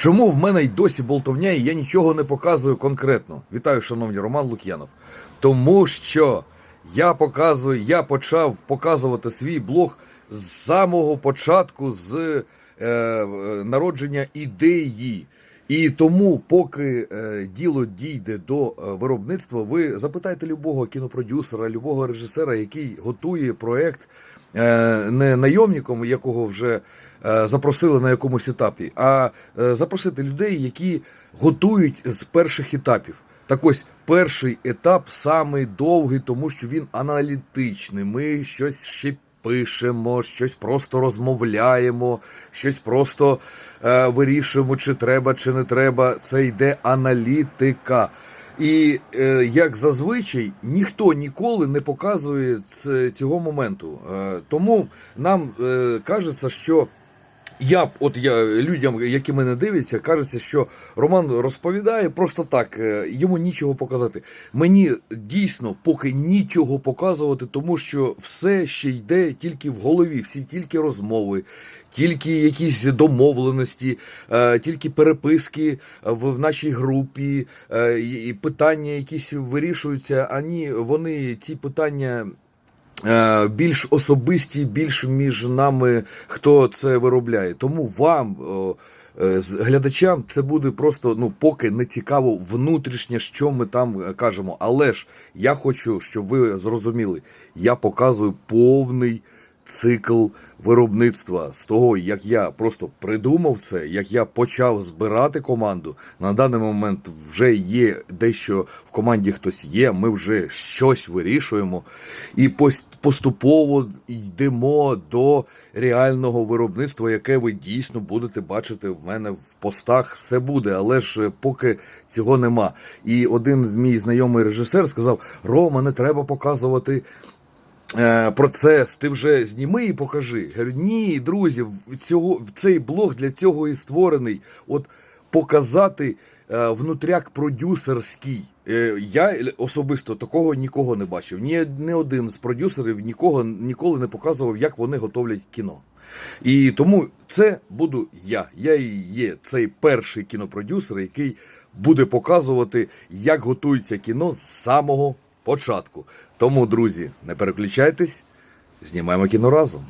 Чому в мене й досі болтовня, і я нічого не показую конкретно? Вітаю, шановні Роман Лук'янов. Тому що я показую, я почав показувати свій блог з самого початку з е, е, народження ідеї. І тому, поки е, діло дійде до е, виробництва, ви запитайте любого кінопродюсера, любого режисера, який готує проект е, не найомником, якого вже запросили на якомусь етапі, а е, запросити людей, які готують з перших етапів. Так ось перший етап самий довгий, тому що він аналітичний. Ми щось ще пишемо, щось просто розмовляємо, щось просто е, вирішуємо, чи треба, чи не треба. Це йде аналітика. І е, як зазвичай ніхто ніколи не показує цього моменту. Е, тому нам е, кажеться, що я от я людям, які мене дивляться, кажеться, що Роман розповідає просто так, е, йому нічого показати. Мені дійсно поки нічого показувати, тому що все ще йде тільки в голові, всі тільки розмови, тільки якісь домовленості, е, тільки переписки в нашій групі, е, і питання якісь вирішуються. А ні, вони ці питання. Е, більш особисті, більш між нами, хто це виробляє. Тому вам, е, з- глядачам, це буде просто ну поки не цікаво внутрішнє, що ми там е, кажемо. Але ж я хочу, щоб ви зрозуміли, я показую повний цикл виробництва з того, як я просто придумав це, як я почав збирати команду. На даний момент вже є дещо в команді хтось є. Ми вже щось вирішуємо, і поступово йдемо до реального виробництва, яке ви дійсно будете бачити в мене в постах. Все буде, але ж е, поки цього нема. І один з мій знайомий режисер сказав: Рома, не треба показувати процес, ти вже зніми і покажи. Я говорю, ні, друзі, цього, цей блог для цього і створений. От показати е, внутряк продюсерський. Е, я особисто такого нікого не бачив. Ні, ні один з продюсерів нікого ніколи не показував, як вони готовлять кіно. І тому це буду я. Я і є цей перший кінопродюсер, який буде показувати, як готується кіно з самого початку. Тому, друзі, не переключайтесь, знімаємо кіно разом.